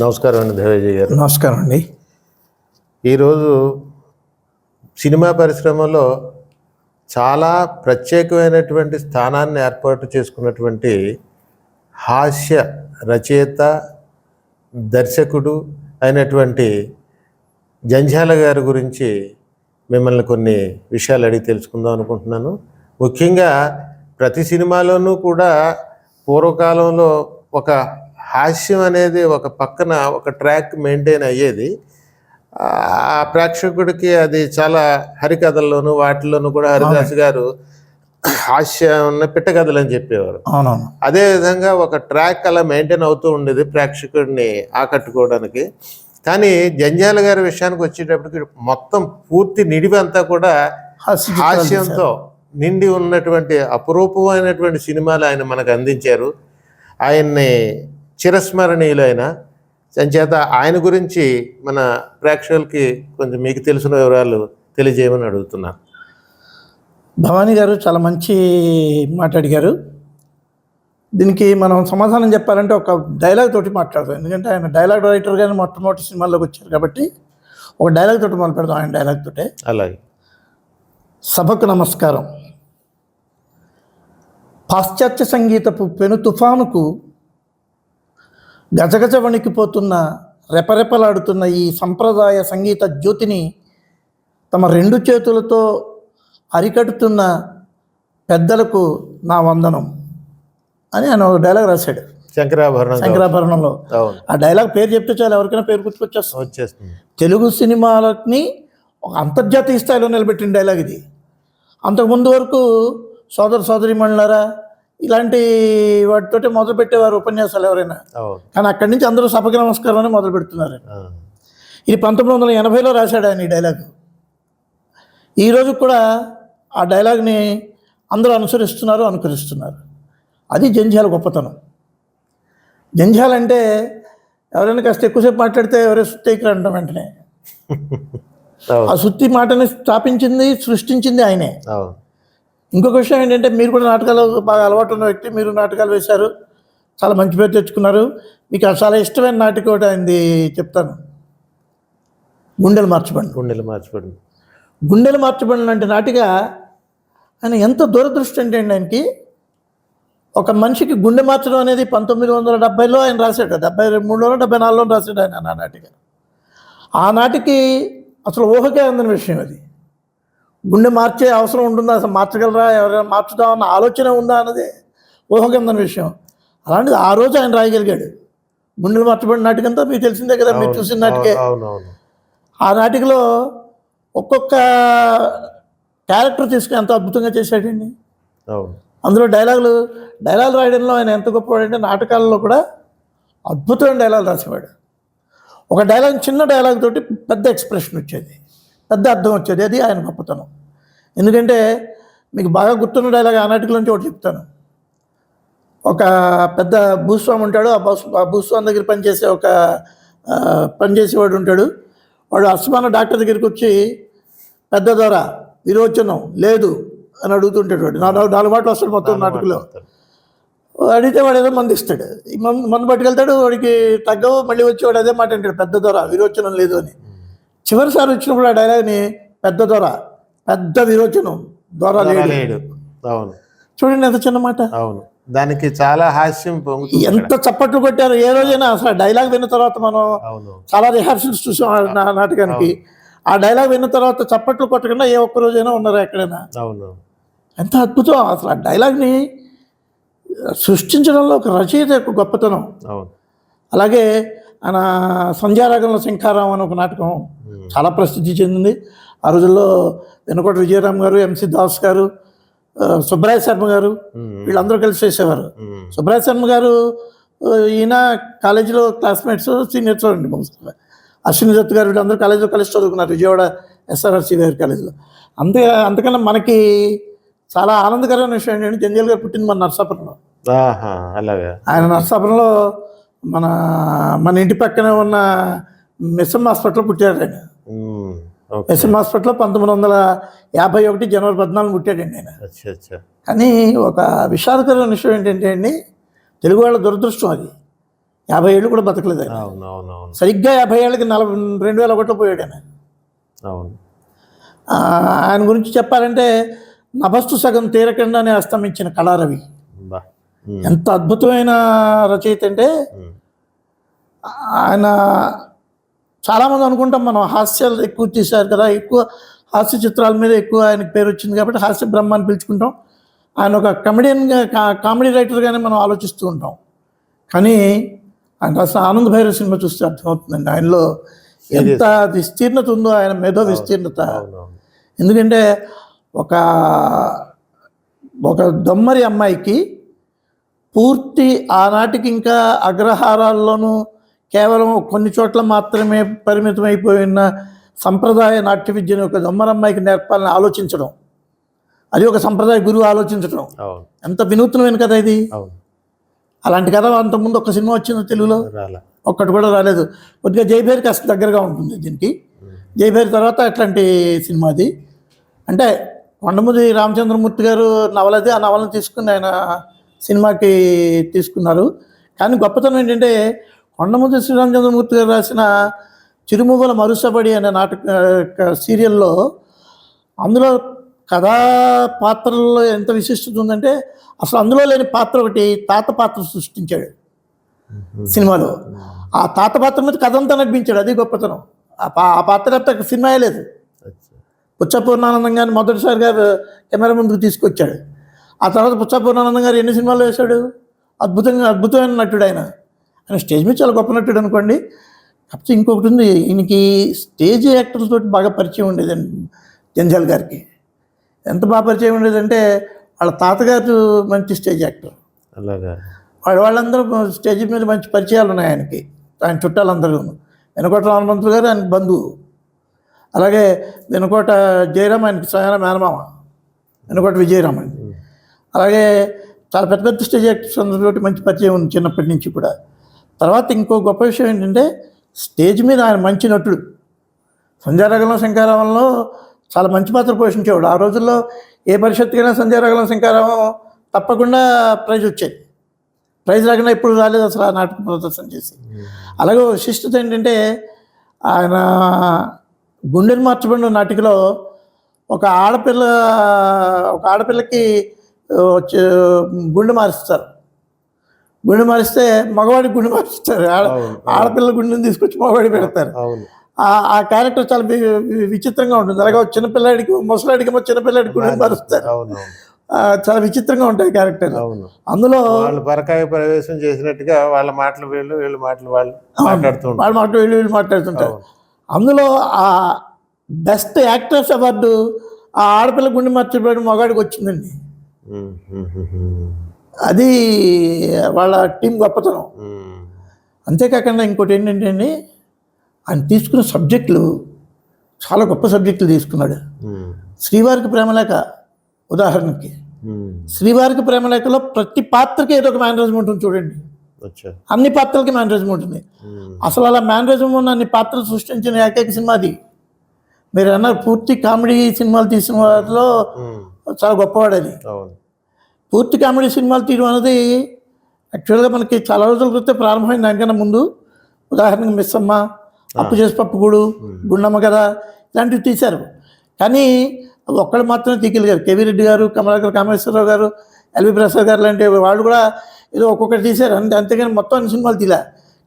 నమస్కారం అండి దేవయ్య గారు. నమస్కారం అండి. ఈరోజు సినిమా పరిశ్రమలో చాలా ప్రత్యేకమైనటువంటి స్థానాన్ని ఏర్పాటు చేసుకున్నటువంటి హాస్య రచయిత దర్శకుడు అయినటువంటి జంఝాల గారి గురించి మిమ్మల్ని కొన్ని విషయాలు అడిగి తెలుసుకుందాం అనుకుంటున్నాను. ముఖ్యంగా ప్రతి సినిమాలోనూ కూడా పూర్వకాలంలో ఒక హాస్యం అనేది ఒక పక్కన ఒక ట్రాక్ మెయింటైన్ అయ్యేది. ఆ ప్రేక్షకుడికి అది చాలా హరికథల్లోనూ వాటిల్లోనూ కూడా హరిదాస్ గారు హాస్యం ఉన్న పిట్టకథలు అని చెప్పేవారు అదే విధంగా ఒక ట్రాక్ అలా మెయింటైన్ అవుతూ ఉండేది ప్రేక్షకుడిని ఆకట్టుకోవడానికి. కానీ జంజాల గారి విషయానికి వచ్చేటప్పటికి మొత్తం పూర్తి నిడివి అంతా కూడా హాస్యంతో నిండి ఉన్నటువంటి అపురూపమైనటువంటి సినిమాలు ఆయన మనకు అందించారు. ఆయన్ని చిరస్మరణీయులైన. సంచేత ఆయన గురించి మన ప్రేక్షకులకి కొంచెం మీకు తెలిసిన వివరాలు తెలియజేయమని అడుగుతున్నాను. భవానీ గారు చాలా మంచి మాట అడిగారు. దీనికి మనం సమాధానం చెప్పాలంటే ఒక డైలాగ్ తోటి మాట్లాడదాం. ఎందుకంటే ఆయన డైలాగ్ రైటర్ గాని మొట్టమొదటి సినిమాల్లోకి వచ్చారు కాబట్టి ఒక డైలాగ్ తోటి మొదలు పెడదాం ఆయన డైలాగ్ తోటే. అలాగే. సభకు నమస్కారం. పాశ్చాత్య సంగీతపు పెను తుఫానుకు గజగజ వణికిపోతున్న రెపరెపలాడుతున్న ఈ సంప్రదాయ సంగీత జ్యోతిని తమ రెండు చేతులతో అరికడుతున్న పెద్దలకు నా వందనం అని ఆయన ఒక డైలాగ్ రాశాడు. శంకరాభరణం శంకరాభరణంలో. ఆ డైలాగ్ పేరు చెప్తే చాలు ఎవరికైనా పేరు గుర్తుకొచ్చేస్తుంది. వచ్చేస్తుంది. తెలుగు సినిమాలని ఒక అంతర్జాతీయ స్థాయిలో నిలబెట్టిన డైలాగ్ ఇది. అంతకుముందు వరకు సోదర సోదరి మండలారా ఇలాంటి వాటితోటి మొదలు పెట్టేవారు ఉపన్యాసాలు ఎవరైనా. కానీ అక్కడి నుంచి అందరూ సభకి నమస్కారం అని మొదలు పెడుతున్నారు. ఇది పంతొమ్మిది వందల ఎనభైలో రాశాడు ఆయన ఈ డైలాగ్. ఈరోజు కూడా ఆ డైలాగ్ని అందరూ అనుసరిస్తున్నారు అనుకరిస్తున్నారు. అది జంధ్యాల గొప్పతనం. జంధ్యాల అంటే ఎవరైనా కాస్త ఎక్కువసేపు మాట్లాడితే ఎవరైనా సుత్తేకరు అంటాం వెంటనే. ఆ సుత్తి మాటని స్థాపించింది సృష్టించింది ఆయనే. ఇంకొక విషయం ఏంటంటే మీరు కూడా నాటకాలు బాగా అలవాటు ఉన్న వ్యక్తి మీరు నాటకాలు వేశారు. చాలా మంచి పేరు తెచ్చుకున్నారు. మీకు చాలా ఇష్టమైన నాటిక ఒకటి అయింది చెప్తాను. గుండెలు మార్చబండి గుండెలు మార్చిపడింది గుండెలు మార్చబడిన లాంటి నాటిక ఆయన ఎంత దూరదృష్టి అంటే అండి ఆయనకి ఒక మనిషికి గుండె మార్చడం అనేది పంతొమ్మిది వందల డెబ్బైలో ఆయన రాశాడు డెబ్బై మూడులోనో డెబ్బై నాలుగులో రాశాడు ఆయన ఆ నాటిక. ఆ నాటికి అసలు ఊహకే అందని విషయం అది. గుండె మార్చే అవసరం ఉంటుందా? అసలు మార్చగలరా? ఎవరైనా మార్చుదాం అన్న ఆలోచన ఉందా అన్నది ఊహకే అందని విషయం. అలాంటిది ఆ రోజు ఆయన రాయగలిగాడు. గుండెలు మార్చబడిన నాటికంతా మీకు తెలిసిందే కదా మీరు చూసిన నాటికే. ఆ నాటికలో ఒక్కొక్క క్యారెక్టర్ తీసుకుని ఎంత అద్భుతంగా చేశాడండి. అందులో డైలాగులు డైలాగ్ రాయడంలో ఆయన ఎంత గొప్పవాడంటే నాటకాలలో కూడా అద్భుతమైన డైలాగ్ రాసేవాడు. ఒక డైలాగ్ చిన్న డైలాగ్ తోటి పెద్ద ఎక్స్ప్రెషన్ వచ్చేది. పెద్ద అర్థం వచ్చేది. అది ఆయన గొప్పతనం. ఎందుకంటే మీకు బాగా గుర్తున్న డైలాగ్ ఆ నాటికలోంచి ఒకటి చెప్తాను. ఒక పెద్ద భూస్వామి ఉంటాడు. ఆ భూస్ ఆ భూస్వామి దగ్గర పనిచేసే ఒక పనిచేసేవాడు ఉంటాడు. వాడు అస్మాన డాక్టర్ దగ్గరికి వచ్చి పెద్ద ధర విరోచనం లేదు అని అడుగుతుంటాడు వాడు. నాలుగు నాలుగు మాటలు వస్తాడు మొత్తం నాటకంలో. అడిగితే వాడు ఏదో మంది ఇస్తాడు మందు పట్టుకెళ్తాడు వాడికి తగ్గవు మళ్ళీ వచ్చి వాడు అదే మాట అంటాడు. పెద్ద దొర విరోచనం లేదు అని. చివరిసారి వచ్చినప్పుడు ఆ డైలాగ్ని పెద్ద దొర పెద్ద విరోచనం దొర లేడు. అవును. చూడండి ఎంత చిన్న మాట. అవును. దానికి చాలా హాస్యం ఎంత చప్పట్లు కొట్టారు ఏ రోజైనా అసలు డైలాగ్ విన్న తర్వాత మనం చాలా రిహార్సల్స్ చూసాం నాటకానికి. ఆ డైలాగ్ విన్న తర్వాత చప్పట్లు కొట్టకుండా ఏ ఒక్క రోజైనా ఉన్నారు ఎక్కడైనా? అవును. ఎంత అద్భుతం అసలు ఆ డైలాగ్ని సృష్టించడంలో ఒక రచయిత యొక్క గొప్పతనం. అవును. అలాగే ఆయన సంధ్యారాగంలో శంఖారావం అని ఒక నాటకం చాలా ప్రసిద్ధి చెందింది. ఆ రోజుల్లో వెనుకోట విజయరామ్ గారు ఎంసి దాస్ గారు ఆ, సుబ్బరాయ శర్మ గారు. వీళ్ళందరూ కలిసి చేసేవారు. ఉమ్. సుబ్బరాయ శర్మ గారు ఈయన కాలేజీలో క్లాస్మేట్స్ సీనియర్స్ అండి మోస్ట్గా అశ్విని దత్ గారు వీళ్ళందరూ కాలేజీలో కలిసి చదువుకున్నారు విజయవాడ ఎస్ఆర్ఆర్సీ గారి కాలేజీలో. అంతే అంతకన్నా మనకి చాలా ఆనందకరమైన విషయం ఏంటంటే జంజల్ గారు పుట్టింది మన నర్సాపురంలో. ఆయన నర్సాపురంలో మన మన ఇంటి పక్కనే ఉన్న మిస్ఎం హాస్పిటల్లో పుట్టారు ఆయన. మిస్ఎం హాస్పిటల్లో పంతొమ్మిది వందల యాభై ఒకటి జనవరి పద్నాలుగు పుట్టాడండి ఆయన. కానీ ఒక విషాదకరమైన విషయం ఏంటంటే అండి తెలుగు వాళ్ళ దురదృష్టం అది. యాభై ఏళ్ళు కూడా బతకలేదు ఆయన. అవును అవును అవును. సరిగ్గా యాభై ఏళ్ళకి నలభై రెండు వేల ఒకటిలో పోయాడు ఆయన. ఆయన గురించి చెప్పాలంటే నభస్తు సగం తీరకుండానే అస్తమించిన కళారవి. ఎంత అద్భుతమైన రచయిత అంటే ఉమ్, ఆయన చాలామంది అనుకుంటాం మనం హాస్యాలు ఎక్కువ తీశారు కదా ఎక్కువ హాస్య చిత్రాల మీద ఎక్కువ ఆయనకు పేరు వచ్చింది కాబట్టి హాస్య బ్రహ్మ అని పిలుచుకుంటాం. ఆయన ఒక కమెడియన్గా కామెడీ రైటర్గానే మనం ఆలోచిస్తూ ఉంటాం. కానీ ఆయన రాసిన ఆనంద్ భైరవ్ సినిమా చూస్తే అర్థమవుతుందండి. ఆయనలో ఎంత విస్తీర్ణత ఉందో ఆయన మేధో విస్తీర్ణత. ఎందుకంటే ఒక ఒక దొమ్మరి అమ్మాయికి పూర్తి ఆనాటికి ఇంకా అగ్రహారాల్లోనూ కేవలం కొన్ని చోట్ల మాత్రమే పరిమితమైపోయిన సంప్రదాయ నాట్య విద్యను ఒక దొమ్మరి అమ్మాయికి నేర్పాలని ఆలోచించడం. అది ఒక సంప్రదాయ గురువు ఆలోచించడం. ఎంత వినూత్నమైన కథ ఇది. అలాంటి కథ అంతకుముందు ఒక సినిమా వచ్చింది తెలుగులో. ఒక్కటి కూడా రాలేదు. కొద్దిగా జైభేరి కాస్త దగ్గరగా ఉంటుంది దీనికి. జైభేరి తర్వాత అట్లాంటి సినిమా అది? అంటే కొండముది రామచంద్రమూర్తి గారు నవలది ఆ నవలను తీసుకుని ఆయన సినిమాకి తీసుకున్నారు. కానీ గొప్పతనం ఏంటంటే కొండముది శ్రీరామచంద్రమూర్తి గారు రాసిన చిరుమువ్వల మరుసబడి అనే నాటక సీరియల్లో అందులో కథా పాత్రల్లో ఎంత విశిష్టత ఉందంటే అసలు అందులో లేని పాత్ర ఒకటి తాత పాత్ర సృష్టించాడు. సినిమాలో. ఆ తాత పాత్ర మీద కథ అంతా నడిపించాడు. అది గొప్పతనం. ఆ పా ఆ పాత్ర సినిమాయే లేదు. అచ్చా. పుచ్చపూర్ణానందం గారిని మొదటిసారిగా కెమెరా ముందుకు తీసుకొచ్చాడు. ఆ తర్వాత పుచ్చపూర్ణానందం గారు ఎన్ని సినిమాలు వేశాడు? అద్భుతంగా అద్భుతమైన నటుడు ఆయన. ఆయన స్టేజ్ మీద చాలా గొప్ప నటుడు అనుకోండి. కాకపోతే ఇంకొకటి ఉంది ఈయనకి స్టేజ్ యాక్టర్స్ తోటి బాగా పరిచయం ఉండేదండి జంజాల్ గారికి. ఎంత బాగా పరిచయం ఉండేదంటే వాళ్ళ తాతగారు మంచి స్టేజ్ యాక్టర్. అలాగా. వాళ్ళ వాళ్ళందరూ స్టేజ్ మీద మంచి పరిచయాలు ఉన్నాయి ఆయనకి. ఆయన చుట్టాలందరూ వెనకోట రామమంత్రులు గారు ఆయన బంధువు. అలాగే వెనకోట జయరామ్ ఆయనకి స్వయాన మేనమామ. వెనకోట విజయరామ్ అండి. అలాగే చాలా పెద్ద పెద్ద స్టేజ్ యాక్టర్స్ మంచి పరిచయం ఉంది చిన్నప్పటి నుంచి కూడా. తర్వాత ఇంకో గొప్ప విషయం ఏంటంటే స్టేజ్ మీద ఆయన మంచి నటుడు. సంధ్యారాగంలో శంకారావంలో చాలా మంచి పాత్ర పోషించేవాడు. ఆ రోజుల్లో ఏ పరిషత్కైనా సంధ్యారాగంలో శంకారావం తప్పకుండా ప్రైజ్ వచ్చేది. ప్రైజ్ రాకుండా ఎప్పుడు రాలేదు అసలు ఆ నాటకం ప్రదర్శన చేసి. అలాగే విశిష్టత ఏంటంటే ఆయన గుండెను మార్చబడిన నాటికలో ఒక ఆడపిల్ల ఒక ఆడపిల్లకి వచ్చే గుండె మారుస్తారు. గుండె మారిస్తే మగవాడికి గుండె మారుస్తారు. ఆడ- అవును, ఆడపిల్ల గుండెని తీసుకొచ్చి మగవాడి పెడతారు. ఆ- ఆ క్యారెక్టర్ చాలా విచిత్రంగా ఉంటుంది. అలాగే చిన్నపిల్లాడికి ముసలాడికి చిన్నపిల్లాడికి గుండెని మారుస్తారు. చాలా విచిత్రంగా ఉంటాయి క్యారెక్టర్ అందులో వాళ్ళు పరకాయ ప్రవేశం చేసినట్టుగా వాళ్ళ మాటలు వీళ్ళు వీళ్ళ మాటలు వాళ్ళు మాట్లాడుతూ ఉంటారు. వాళ్ళు మాట వీళ్ళు వీళ్ళు మాట్లాడుతుంటారు. అందులో ఆ బెస్ట్ యాక్టర్స్ అవార్డు ఆ ఆడపిల్ల గుండె మార్చిపోయిన మగాడికి వచ్చిందండి. అది వాళ్ళ టీం గొప్పతనం. అంతేకాకుండా ఇంకోటి ఏంటంటే అండి ఆయన తీసుకున్న సబ్జెక్టులు చాలా గొప్ప సబ్జెక్టులు తీసుకున్నాడు శ్రీవారికి ప్రేమలేఖ ఉదాహరణకి. శ్రీవారికి ప్రేమలేఖలో ప్రతి పాత్రకి ఏదో ఒక మేనరిజం ఉంటుంది చూడండి అన్ని పాత్రలకి మేనరిజం ఉంటుంది ఉమ్, అసలు అలా మేనరిజం ఉన్న అన్ని పాత్రలు సృష్టించిన ఏకైక సినిమా అది మీరు అన్నారు పూర్తి కామెడీ సినిమాలు తీసిన వాటిలో. చాలా గొప్పవాడు అది. అవును. పూర్తి కామెడీ సినిమాలు తీయడం అనేది యాక్చువల్గా మనకి చాలా రోజుల క్రితం ప్రారంభమైంది దానికన్నా ముందు ఉదాహరణకు మిస్ అమ్మ అప్పు చేసి పప్పుగూడు గుండమ్మ కదా ఇలాంటివి తీశారు. కానీ ఒక్కళ్ళు మాత్రమే తీయగలిగారు. కేవీ రెడ్డి గారు కమలాకర్ కామేశ్వరరావు గారు ఎల్వి ప్రసాద్ గారు లాంటి వాళ్ళు కూడా ఏదో ఒక్కొక్కటి తీశారు. అంతే అంతేగాని మొత్తం అన్ని సినిమాలు తీలే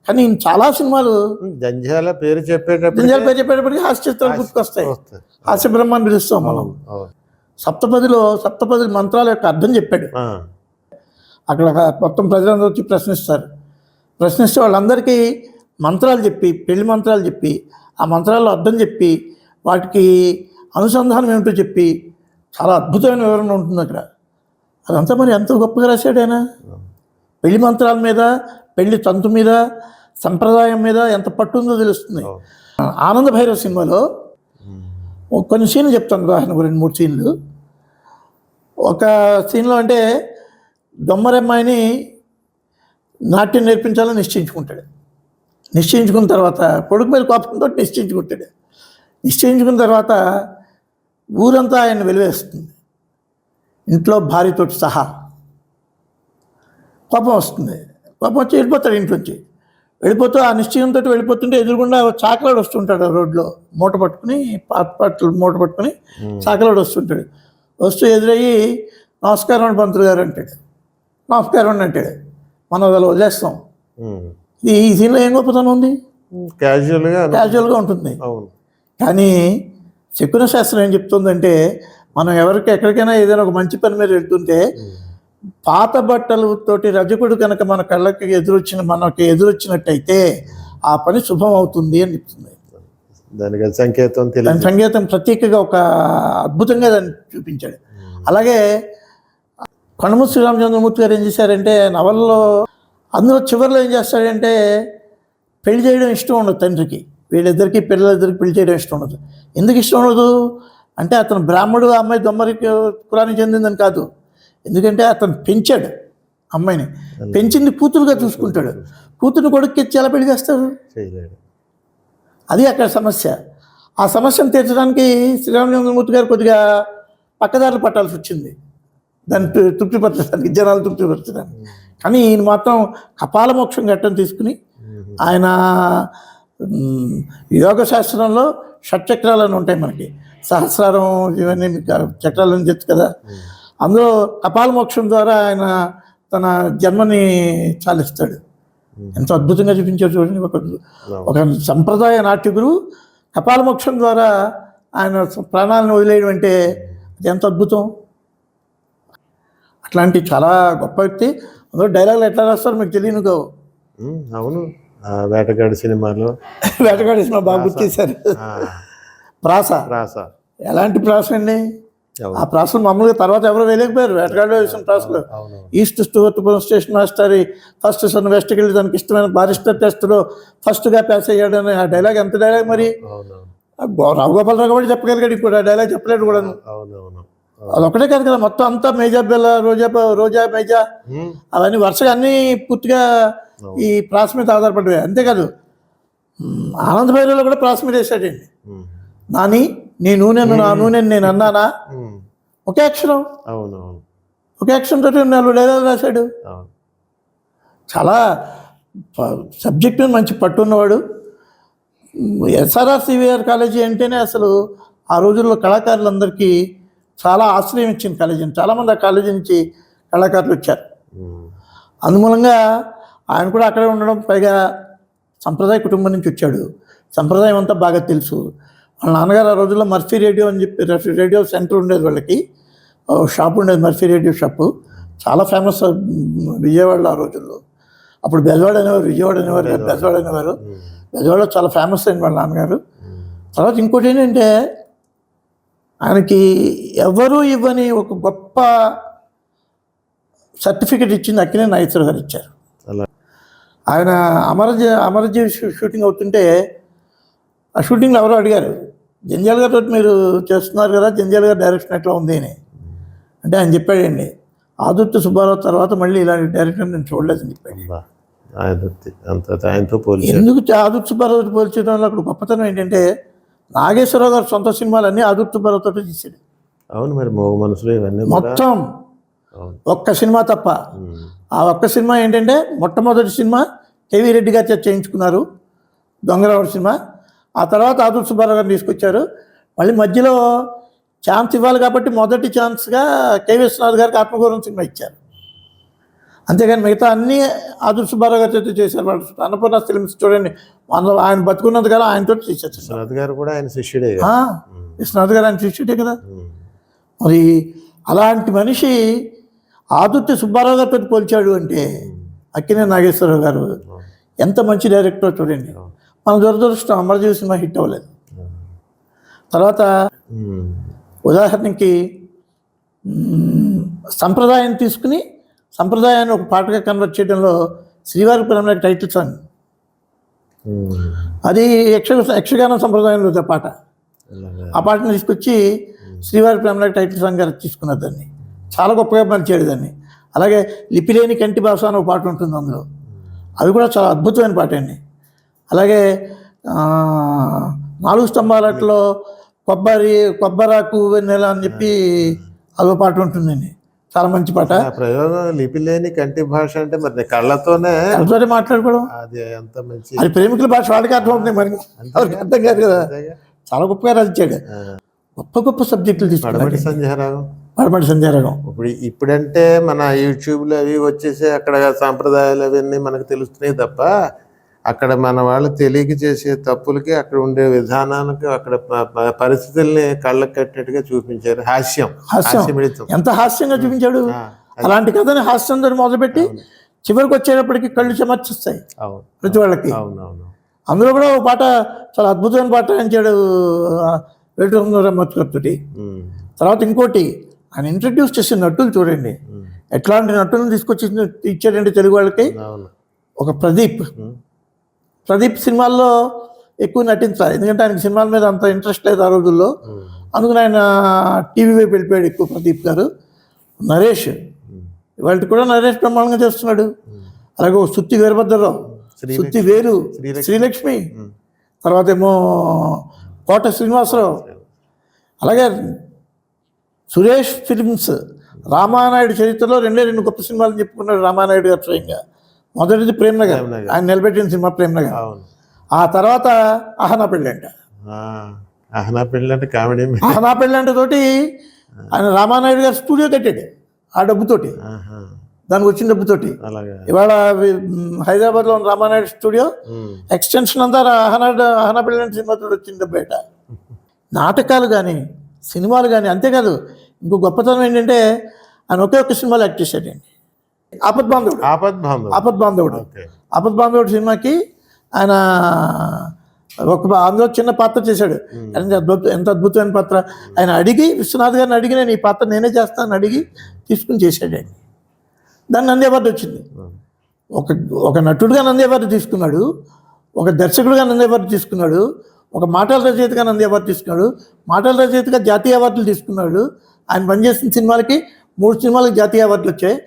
కానీ చాలా సినిమాలు జంజాల పేరు చెప్పేటప్పుడు జింజాలు పేరు చెప్పేటప్పటికి హాస్య చిత్రాలు గుర్తుకొస్తాయి. హాస్య బ్రహ్మాన్ని పిలుస్తాం మనం. సప్తపదిలో సప్తపది మంత్రాల యొక్క అర్థం చెప్పాడు. అక్కడ మొత్తం ప్రజలందరూ వచ్చి ప్రశ్నిస్తారు. ప్రశ్నిస్తే వాళ్ళందరికీ మంత్రాలు చెప్పి పెళ్ళి మంత్రాలు చెప్పి ఆ మంత్రాల్లో అర్థం చెప్పి వాటికి అనుసంధానం ఏమిటో చెప్పి చాలా అద్భుతమైన వివరణ ఉంటుంది అక్కడ. అదంతా మరి ఎంత గొప్పగా రాశాడు ఆయన? పెళ్ళి మంత్రాల మీద పెళ్ళి తంతు మీద సంప్రదాయం మీద ఎంత పట్టు ఉందో తెలుస్తుంది. ఆనంద భైరవ సినిమాలో కొన్ని సీన్లు చెప్తాను ఉదాహరణకు రెండు మూడు సీన్లు. ఒక సీన్లో అంటే దొమ్మరమ్మాయిని నాట్యం నేర్పించాలని నిశ్చయించుకుంటాడు. నిశ్చయించుకున్న తర్వాత కొడుకు మీద కోపంతో నిశ్చయించుకుంటాడు. నిశ్చయించుకున్న తర్వాత ఊరంతా ఆయన వెలివేస్తుంది. ఇంట్లో భార్యతోటి సహా కోపం వస్తుంది. కోపం వచ్చి వెళ్ళిపోతాడు ఇంట్లోంచి. వెళ్ళిపోతూ ఆ నిశ్చయంతో వెళ్ళిపోతుంటే ఎదురుగుండా చాకలాడు వస్తుంటాడు ఆ రోడ్లో. మూట పట్టుకుని పాత పట్లు మూట పట్టుకుని చాకలాడు వస్తుంటాడు. వస్తూ ఎదురయ్యి నమస్కారం పంతులు గారు అంటాడు. నమస్కారం అంటాడు. మనం అలా వదిలేస్తాం. ఈ ఈ సీన్లో ఏం గొప్పతనం ఉంది? క్యాజువల్గా క్యాజువల్గా ఉంటుంది. కానీ శకున శాస్త్రం ఏం చెప్తుందంటే మనం ఎవరికి ఎక్కడికైనా ఏదైనా ఒక మంచి పని మీద వెళ్తుంటే పాత బట్టలతోటి రజకుడు కనుక మన కళ్ళకి ఎదురొచ్చిన మనకి ఎదురొచ్చినట్టయితే ఆ పని శుభం అవుతుంది అని చెప్తుంది. దానికి సంకేతం దాని తెలియదు. సంగీతం ప్రత్యేకగా ఒక అద్భుతంగా దాన్ని చూపించాడు. అలాగే కణము శ్రీరామచంద్రమూర్తి గారు ఏం చేశారంటే నవలలో అందులో చివరిలో ఏం చేస్తాడంటే పెళ్ళి చేయడం ఇష్టం ఉండదు తండ్రికి. వీళ్ళిద్దరికి పిల్లలిద్దరికి పెళ్ళి చేయడం ఇష్టం ఉండదు. ఎందుకు ఇష్టం ఉండదు? అంటే అతను బ్రాహ్మడు అమ్మాయి దొమ్మరికి కులానికి చెందిందని కాదు. ఎందుకంటే అతను పెంచాడు అమ్మాయిని. పెంచింది కూతురుగా చూసుకుంటాడు. కూతురుని కొడుకు ఇచ్చి ఎలా పెళ్ళి చేస్తారు? చేయలేడు. అది అక్కడ సమస్య. ఆ సమస్యను తీర్చడానికి శ్రీరామచంద్రమూర్తి గారు కొద్దిగా పక్కదారులు పట్టాల్సి వచ్చింది. దాన్ని తృప్తిపరచడానికి జనాలు తృప్తిపరచడానికి. కానీ ఈయన మాత్రం కపాల మోక్షం ఘట్టం తీసుకుని ఆయన యోగ శాస్త్రంలో షట్చక్రాలు అని ఉంటాయి మనకి. సహస్రారం ఇవన్నీ మీకు చక్రాలు అని తెలుసు కదా. అందులో కపాల మోక్షం ద్వారా ఆయన తన జన్మని చాలిస్తాడు. ఎంతో అద్భుతంగా చూపించారు చూడండి. ఒక ఒక సంప్రదాయ నాట్య గురువు కపాల మోక్షం ద్వారా ఆయన ప్రాణాలను వదిలేయడం అంటే అది ఎంత అద్భుతం. అట్లాంటి చాలా గొప్ప వ్యక్తి. అందులో డైలాగులు ఎట్లా రాస్తారో మీకు తెలియను కావు అవును. వేటగాడి సినిమాలో. వేటగాడి సినిమా బాగా గుర్తు చేశారు ఆ, ప్రాస. రాస ఎలాంటి ప్రాస అండి? ఆ ప్రాసలు మామూలుగా తర్వాత ఎవరు వేయలేకపోయారు. వేటగాడు వేసిన ప్రాసలు. East Stuartpuram station master first son వెస్ట్కి వెళ్ళి తనకి ఇష్టమైన బారిస్టర్ టెస్ట్లో ఫస్ట్గా పాస్ అయ్యాడని ఆ డైలాగ్ ఎంత డైలాగ్ మరి? రావు గోపాల్ రావు చెప్పగలిగాడు ఇప్పుడు. ఆ డైలాగ్ చెప్పలేడు కూడా. అదొకటే కాదు కదా మొత్తం అంతా మేజా బెల్ల రోజా రోజా మేజా. అవన్నీ వరుసగా అన్నీ పూర్తిగా ఈ ప్రాస మీద ఆధారపడ్డాయి అంతేకాదు ఆనంద భైరవలో కూడా ప్రాస మీద వేసాడండి. నాని నీ నూనె నా నూనె నేను అన్నానా? ఒకే అక్షరం? ఒకే అక్షరం తోటి నాలుగు డైలాగ్ రాశాడు. చాలా సబ్జెక్ట్ మీద మంచి పట్టు ఉన్నవాడు. ఎస్ఆర్ఆర్ సివిఆర్ కాలేజీ అంటేనే అసలు ఆ రోజుల్లో కళాకారులందరికీ చాలా ఆశ్రయం ఇచ్చింది కాలేజీ. చాలామంది ఆ కాలేజీ నుంచి కళాకారులు వచ్చారు. అందుమూలంగా ఆయన కూడా అక్కడే ఉండడం పైగా సంప్రదాయ కుటుంబం నుంచి వచ్చాడు. సంప్రదాయం అంతా బాగా తెలుసు. వాళ్ళ నాన్నగారు ఆ రోజుల్లో మర్ఫీ రేడియో అని చెప్పి రేడియో సెంటర్ ఉండేది వాళ్ళకి. షాప్ ఉండేది మర్ఫీ రేడియో షాపు. చాలా ఫేమస్ విజయవాడలో ఆ రోజుల్లో. అప్పుడు బెజవాడ అనేవారు విజయవాడ అనేవారు బెజవాడ అనేవారు. బెజవాడలో చాలా ఫేమస్ అయింది వాళ్ళ నాన్నగారు. తర్వాత ఇంకోటి ఏంటంటే ఆయనకి ఎవరు ఇవ్వని ఒక గొప్ప సర్టిఫికెట్ ఇచ్చింది అక్కినే నాగేశ్వర గారు ఇచ్చారు. ఆయన అమరజీ అమరజీవి షూ- షూటింగ్ అవుతుంటే ఆ షూటింగ్లో ఎవరో అడిగారు జంజాల్ గారితో మీరు చేస్తున్నారు కదా జంజాల్ గారి డైరెక్షన్ ఎట్లా ఉంది? అని. అంటే ఆయన చెప్పాడండి ఆదుర్తి సుబ్బారావు తర్వాత మళ్ళీ ఇలాంటి డైరెక్షన్ నేను చూడలేదని చెప్పాడు. ఆయనతో పోల్చారు. ఎందుకు ఆదుర్తి సుబ్బారావు పోల్చడం వల్ల అక్కడ గొప్పతనం ఏంటంటే నాగేశ్వరరావు గారి సొంత సినిమాలన్నీ ఆదుర్తి సుబ్బారావుతో తీసాడు అవును మరి మోగ మనసులు ఇవన్నీ మొత్తం ఒక్క సినిమా తప్ప. ఆ ఒక్క సినిమా ఏంటంటే మొట్టమొదటి సినిమా కేవీ రెడ్డి గారు చేత చేయించుకున్నారు దొంగరావుడు సినిమా. ఆ తర్వాత ఆదుర్ సుబ్బారావు గారిని తీసుకొచ్చారు. మళ్ళీ మధ్యలో ఛాన్స్ ఇవ్వాలి కాబట్టి మొదటి ఛాన్స్గా కేవీ విశ్వనాథ్ గారికి ఆత్మగౌరవం సినిమా ఇచ్చారు. అంతేగాని మిగతా అన్నీ ఆదుర్ సుబ్బారావు గారి చేత చేశారు వాళ్ళు. అన్నపూర్ణ ఫిల్మ్స్ చూడండి. మన ఆయన బతుకున్నంత కాలం ఆయనతో చేశారు. విశ్వనాథ్ గారు కూడా ఆయన శిష్యుడే విశ్వనాథ్ గారు ఆయన శిష్యుడే కదా. మరి అలాంటి మనిషి ఆదుర్తి సుబ్బారావు గారితో పోల్చాడు అంటే అక్కినే నాగేశ్వరరావు గారు ఎంత మంచి డైరెక్టర్ చూడండి. మన దురదృష్టం అమరజీవి సినిమా హిట్ అవ్వలేదు. తర్వాత ఉదాహరణకి సంప్రదాయం తీసుకుని సంప్రదాయాన్ని ఒక పాటగా కన్వర్ట్ చేయడంలో శ్రీవారి ప్రేమ టైటిల్ సాంగ్. అది యక్ష యక్షగాన సంప్రదాయంలో పాట. ఆ పాటను తీసుకొచ్చి శ్రీవారి ప్రేమలకు టైటిల్ సాంగ్ గారు తీసుకున్నారు దాన్ని. చాలా గొప్పగా మలిచాడు దాన్ని. అలాగే లిపిలేని కంటి భాష అని ఒక పాట ఉంటుంది అందులో. అది కూడా చాలా అద్భుతమైన పాట అండి. అలాగే నాలుగు స్తంభాలట్లో కొబ్బరి కొబ్బరాకు వెన్నెల అని చెప్పి అదో పాట ఉంటుందండి. చాలా మంచి పాట. ప్రయోగం లిపి లేని కంటి భాష అంటే మరి కళ్ళతోనే ఎవరితోటి మాట్లాడుకోవడం. అది ఎంత మంచి అది ప్రేమికుల భాష వాడికి అర్థం అవుతుంది మరి. ఎవరికి అర్థం కాదు కదా? చాలా గొప్పగా రచించాడు. గొప్ప గొప్ప సబ్జెక్టులు తీసుకున్నాడు. సంధ్యారాగం. పడమటి సంధ్యారాగం. ఇప్పుడు ఇప్పుడంటే మన యూట్యూబ్లో అవి వచ్చేసి అక్కడ సాంప్రదాయాలు అవన్నీ మనకు తెలుస్తున్నాయి తప్ప అక్కడ మన వాళ్ళు తెలియక చేసే తప్పులకి అక్కడ ఉండే విధానానికి అక్కడ పరిస్థితుల్ని కళ్ళకు కట్టినట్టుగా చూపించారు. హాస్యం. హాస్యం. ఎంత హాస్యంగా చూపించాడు? అలాంటి కథని హాస్యంతో మొదలుపెట్టి చివరికి వచ్చేటప్పటికి కళ్ళు చెమర్చిస్తాయి ప్రతి వాళ్ళకి. అందులో కూడా ఒక పాట చాలా అద్భుతమైన పాట వెంకటరమతోటి ఉమ్, తర్వాత ఇంకోటి ఆయన ఇంట్రడ్యూస్ చేసే నటులు చూడండి. ఎట్లాంటి నటులను తీసుకొచ్చి ఇచ్చాడంటే తెలుగు వాళ్ళకి? ఒక ప్రదీప్. ప్రదీప్ సినిమాల్లో ఎక్కువ నటించాలి. ఎందుకంటే ఆయనకి సినిమాల మీద అంత ఇంట్రెస్ట్ లేదు ఆ రోజుల్లో. అందుకని ఆయన టీవీ వైపు వెళ్ళిపోయాడు ఎక్కువ ప్రదీప్ గారు. నరేష్. ఇవాళ కూడా నరేష్ బ్రహ్మాండంగా చేస్తున్నాడు. అలాగే ఒక సుత్తి వీరభద్రరావు సుత్తి వేరు. శ్రీలక్ష్మి. తర్వాత ఏమో కోట శ్రీనివాసరావు. అలాగే సురేష్ ఫిలిమ్స్. రామానాయుడు చరిత్రలో రెండే రెండు గొప్ప సినిమాలు చెప్పుకున్నాడు రామానాయుడు గారు స్వయంగా. మొదటిది ప్రేమ్నగర్. ఆయన నిలబెట్టిన సినిమా ప్రేమ్నగర్. ఆ తర్వాత అహనా పెళ్ళంట. ఆ, అహనా పెళ్ళి అంటే కామెడీ అహనా పెళ్ళంట తోటి ఆయన రామానాయుడు గారు స్టూడియో కట్టాడు ఆ డబ్బుతోటి. దానికి వచ్చిన డబ్బుతోటి. ఇవాళ హైదరాబాద్లో ఉన్న రామానాయుడు స్టూడియో ఎక్స్టెన్షన్ అంతా అహనా అహనా పెళ్ళంట సినిమాతో వచ్చింది బయట నాటకాలు కానీ సినిమాలు కానీ అంతేకాదు ఇంకో గొప్పతనం ఏంటంటే ఆయన ఒకే ఒక్క సినిమాలో యాక్ట్ చేశాడండి. ఆపద్ బాంధవుడు ఆపద్ బాంధవ్ ఆపద్ బాంధవుడు ఆపద్ బాంధవుడు సినిమాకి ఆయన ఒక అందులో చిన్న పాత్ర చేశాడు. ఎంత అద్భుత ఎంత అద్భుతమైన పాత్ర. ఆయన అడిగి విశ్వనాథ్ గారిని అడిగి నేను ఈ పాత్ర నేనే చేస్తానని అడిగి తీసుకుని చేశాడండి దాన్ని నంది అవార్డు వచ్చింది. ఒక ఒక నటుడుగా నంది అవార్డు తీసుకున్నాడు. ఒక దర్శకుడిగా నంది అవార్డు తీసుకున్నాడు. ఒక మాటల రచయితగా నంది అవార్డు తీసుకున్నాడు. మాటల రచయితగా జాతీయ అవార్డులు తీసుకున్నాడు. ఆయన పనిచేసిన సినిమాలకి మూడు సినిమాలకు జాతీయ అవార్డులు వచ్చాయి.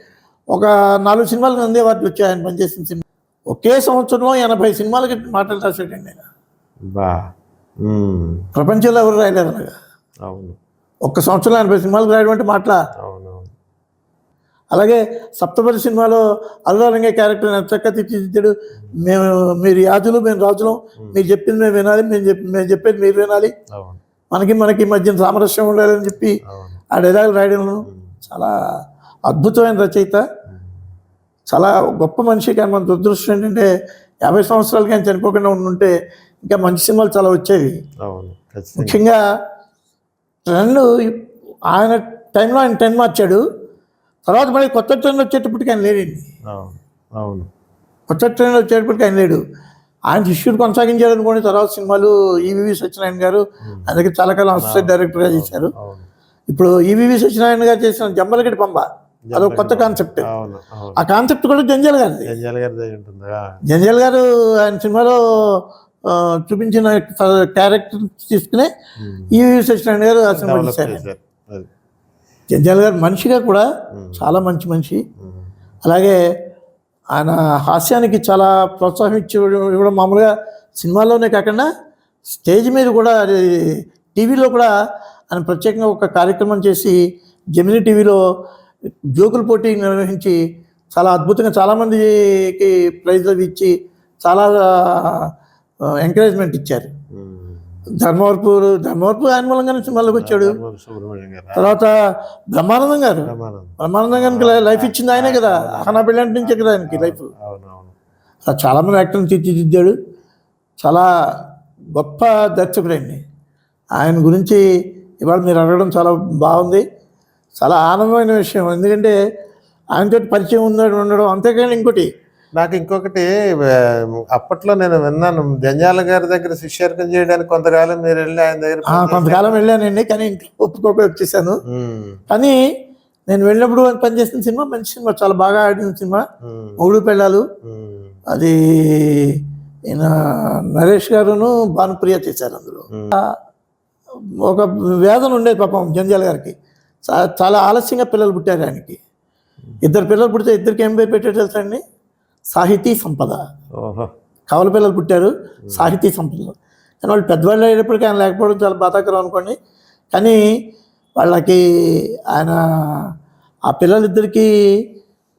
ఒక నాలుగు సినిమాలకు నంది అవార్డులు వచ్చాయి ఆయన పనిచేసిన సినిమా. ఒకే సంవత్సరంలో ఎనభై సినిమాలకి మాటలు రాశాడండి ఆయన. బా. ప్రపంచంలో ఎవరు రాయలేరు అలాగా? అవును. ఒక్క సంవత్సరంలో ఎనభై సినిమాలకు రాయడం అంటే మాటల అలాగే సప్తపది సినిమాలో అల్లారంగే క్యారెక్టర్ చక్కగా తీర్చిదిద్దాడు. మేము మీరు యాజులు మేము రాజులం. మీరు చెప్పింది మేము వినాలి. మేము చెప్పి మేము చెప్పేది మీరు వినాలి. మనకి మనకి మధ్య సామరస్యం ఉండాలని చెప్పి ఆ డైలాగ్ రాయడంలో చాలా అద్భుతమైన రచయిత. చాలా గొప్ప మనిషి. కానీ మన దురదృష్టం ఏంటంటే యాభై సంవత్సరాలకి ఆయన చనిపోకుండా ఉండుంటే ఇంకా మంచి సినిమాలు చాలా వచ్చేవి. ముఖ్యంగా ట్రెండ్ ఆయన టైంలో ఆయన ట్రెండ్ మార్చాడు. తర్వాత మళ్ళీ కొత్త ట్రెండ్ వచ్చేటప్పటికి ఆయన లేడండి. అవును అవును. కొత్త ట్రెండ్ వచ్చేటప్పటికి ఆయన లేడు. ఆయన శిష్యుడు కొనసాగించాడు అనుకోండి తర్వాత సినిమాలు ఈవీవి సత్యనారాయణ గారు దగ్గర చాలా కాలం అసిస్టెంట్ డైరెక్టర్గా చేశారు. ఇప్పుడు ఈవీవి సత్యనారాయణ గారు చేసిన జంబలగడ్డి పంబ. అదొక కొత్త కాన్సెప్ట్ ఆ కాన్సెప్ట్ కూడా జంజాల్ గారిది. జంజాల గారి ఉంటుందా? జంజాల్ గారు ఆయన సినిమాలో చూపించిన క్యారెక్టర్ తీసుకుని ఈవీవి సత్యనారాయణ గారు ఆ సినిమా చేశారు. జంజాల్ గారు మనిషిగా కూడా చాలా మంచి మనిషి. అలాగే ఆయన హాస్యానికి చాలా ప్రోత్సాహం ఇచ్చి ఇవ్వడం మామూలుగా సినిమాల్లోనే కాకుండా స్టేజ్ మీద కూడా అది టీవీలో కూడా ఆయన ప్రత్యేకంగా ఒక కార్యక్రమం చేసి జమినీ టీవీలో జోకుల పోటీ నిర్వహించి చాలా అద్భుతంగా చాలామందికి ప్రైజ్ అవి ఇచ్చి చాలా ఎంకరేజ్మెంట్ ఇచ్చారు. ఉమ్. ధర్మవరపు ధర్మవరపు ఆయన మూలంగానే సినిమాలోకి వచ్చాడు. ధర్మవరం సుబ్రహ్మణ్యం గారు. తర్వాత బ్రహ్మానందం గారు. బ్రహ్మానందం. గారికి లైఫ్ ఇచ్చింది ఆయనే కదా. అహనా పెళ్ళంటి నుంచే కదా ఆయనకి లైఫ్. అలా చాలామంది యాక్టర్ని తీర్చిదిద్దాడు. చాలా గొప్ప దర్శకుడండి ఆయన గురించి ఇవాళ మీరు అడగడం చాలా బాగుంది. చాలా ఆనందమైన విషయం. ఎందుకంటే ఆయనతో పరిచయం ఉందని ఉండడం అంతేకాని ఇంకోటి. నాకు ఇంకొకటి అప్పట్లో నేను విన్నాను జంజాల గారి దగ్గర శిష్యర్కం చేయడానికి కొంతకాలం మీరు వెళ్ళి ఆయన దగ్గర కొంతకాలం వెళ్ళానండి కానీ ఇంట్లో ఒప్పుకోక వచ్చేసాను. కానీ నేను వెళ్ళినప్పుడు పనిచేసిన సినిమా మంచి సినిమా చాలా బాగా ఆడిన సినిమా. మూడు పెళ్ళాలు. అది ఈయన నరేష్ గారును భానుప్రియ చేశారు అందులో. ఒక వేదన ఉండేది పాపం జంజాల గారికి. చాలా ఆలస్యంగా పిల్లలు పుట్టారు ఆయనకి. ఇద్దరు పిల్లలు పుడితే ఇద్దరికి ఏం పేరు పెట్టారు తెలుసా అండి? సాహితీ సంపద. కవల పిల్లలు పుట్టారు సాహితీ సంపద. కానీ వాళ్ళు పెద్దవాళ్ళు అయ్యేటప్పటికీ ఆయన లేకపోవడం చాలా బాధాకరం అనుకోండి. కానీ వాళ్ళకి ఆయన ఆ పిల్లలిద్దరికీ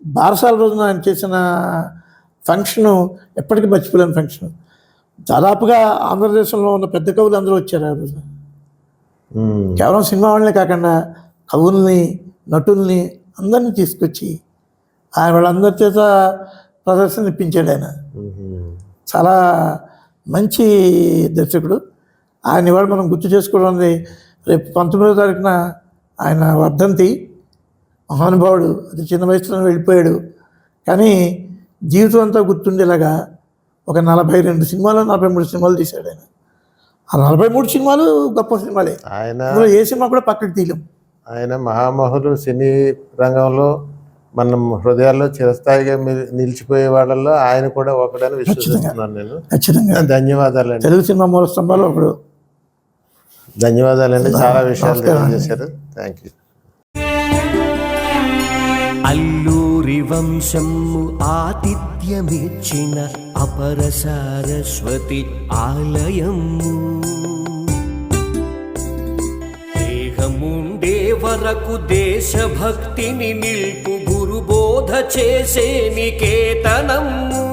బారసాల రోజున ఆయన చేసిన ఫంక్షను ఎప్పటికీ మర్చిపోలేని ఫంక్షన్. దాదాపుగా ఆంధ్రదేశంలో ఉన్న పెద్ద కవులు అందరూ వచ్చారు ఆ రోజు. కేవలం సినిమా వాళ్ళనే కాకుండా కవుల్ని నటుల్ని అందరినీ తీసుకొచ్చి ఆయన వాళ్ళందరి చేత ప్రదర్శన ఇప్పించాడు ఆయన. చాలా మంచి దర్శకుడు. ఆయన ఇవాళ మనం గుర్తు చేసుకోవడం అనేది రేపు పంతొమ్మిదో తారీఖున ఆయన వర్ధంతి. మహానుభావుడు అతి చిన్న వయసులో వెళ్ళిపోయాడు. కానీ జీవితం అంతా గుర్తుండేలాగా ఒక నలభై రెండు సినిమాలు నలభై మూడు సినిమాలు తీశాడు ఆయన. ఆ నలభై మూడు సినిమాలు గొప్ప సినిమాలే. ఏ సినిమా కూడా పక్కకి తీయలేం. ఆయన మహామహులు సినీ రంగంలో మనం హృదయాల్లో చిరస్థాయిగా నిలిచిపోయే వాళ్ళల్లో ఆయన కూడా ఒకడని విశ్వసిస్తున్నాను నేను. ఖచ్చితంగా. ధన్యవాదాలండి. తెలుగు సినిమా మూల స్తంభాలు ఒకడు. ధన్యవాదాలండి. చాలా విషయాలు తెలియజేశారు. థ్యాంక్ యూ అల్లూరి వంశము ఆతిథ్యమిచ్చిన అపర సారస్వతి ఆలయము. కొరకు దేశభక్తిని నిల్పు గురుబోధ చేసే నికేతనము.